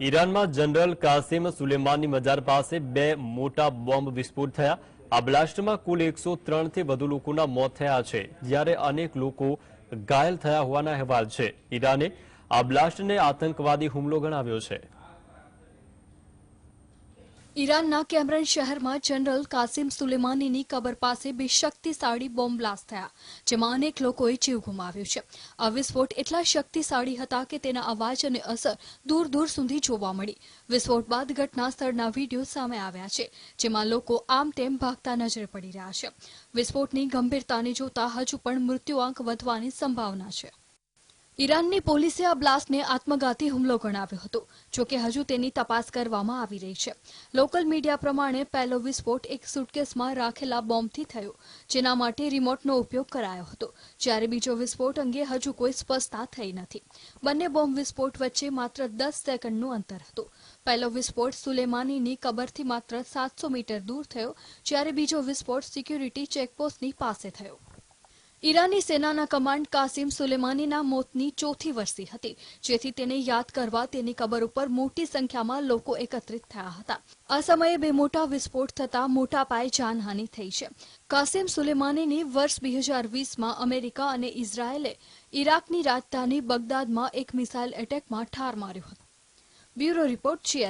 ઈરાનમાં general Qasem Sulemani મજાર પાસે બે મોટા બોમ્બ વિસ્ફોટ થયા. આ બ્લાસ્ટમાં કુલ એકસો ત્રણથી વધુ લોકોના મોત થયા છે, જ્યારે અનેક લોકો ઘાયલ થયા હોવાના અહેવાલ છે. ઈરાને આ બ્લાસ્ટને આતંકવાદી હુમલો ગણાવ્યો છે. ઈરાનના કેમરન શહેરમાં જનરલ કાસિમ સુલેમાનીની કબર પાસે બે શક્તિશાળી બોમ્બ બ્લાસ્ટ થયા, જેમાં અનેક લોકોએ જીવ ગુમાવ્યો છે. આ વિસ્ફોટ એટલા શક્તિશાળી હતા કે તેના અવાજ અને અસર દૂર દૂર સુધી જોવા મળી. વિસ્ફોટ બાદ ઘટના સ્થળના વીડિયો સામે આવ્યા છે, જેમાં લોકો આમ તેમ ભાગતા નજરે પડી રહ્યા છે. વિસ્ફોટની ગંભીરતાને જોતા હજુ પણ મૃત્યુઆંક વધવાની સંભાવના છે. ઈરાનની પોલીસે આ બ્લાસ્ટને આત્મઘાતી હુમલો ગણાવ્યો હતો જોકે હજુ તેની તપાસ કરવામાં આવી રહી છે. લોકલ મીડિયા પ્રમાણે પહેલો વિસ્ફોટ એક સુટકેસમાં રાખેલા બોમ્બથી થયો, જેના માટે રિમોટનો ઉપયોગ કરાયો હતો. જ્યારે બીજો વિસ્ફોટ અંગે હજુ કોઈ સ્પષ્ટતા થઈ નથી. બંને બોમ્બ વિસ્ફોટ વચ્ચે માત્ર દસ સેકન્ડનું અંતર હતું. પહેલો વિસ્ફોટ સુલેમાનીની કબરથી માત્ર સાતસો મીટર દૂર થયો, જ્યારે બીજો વિસ્ફોટ સિક્યુરિટી ચેકપોસ્ટની પાસે થયો. ઈરાની સેનાના કમાન્ડ કાસિમ સુલેમાનીના મોતની ચોથી વર્ષી હતી, જેથી તેને યાદ કરવા તેની કબર ઉપર મોટી સંખ્યામાં લોકો એકત્રિત થયા હતા. આ સમયે બે મોટા વિસ્ફોટ થતા મોટા પાયે જાનહાનિ થઈ છે. કાસિમ સુલેમાનીની વર્ષ બે હજાર વીસમાં અમેરિકા અને ઇઝરાયેલે ઈરાકની રાજધાની બગદાદમાં એક મિસાઇલ એટેકમાં ઠાર માર્યો હતો. Bureau report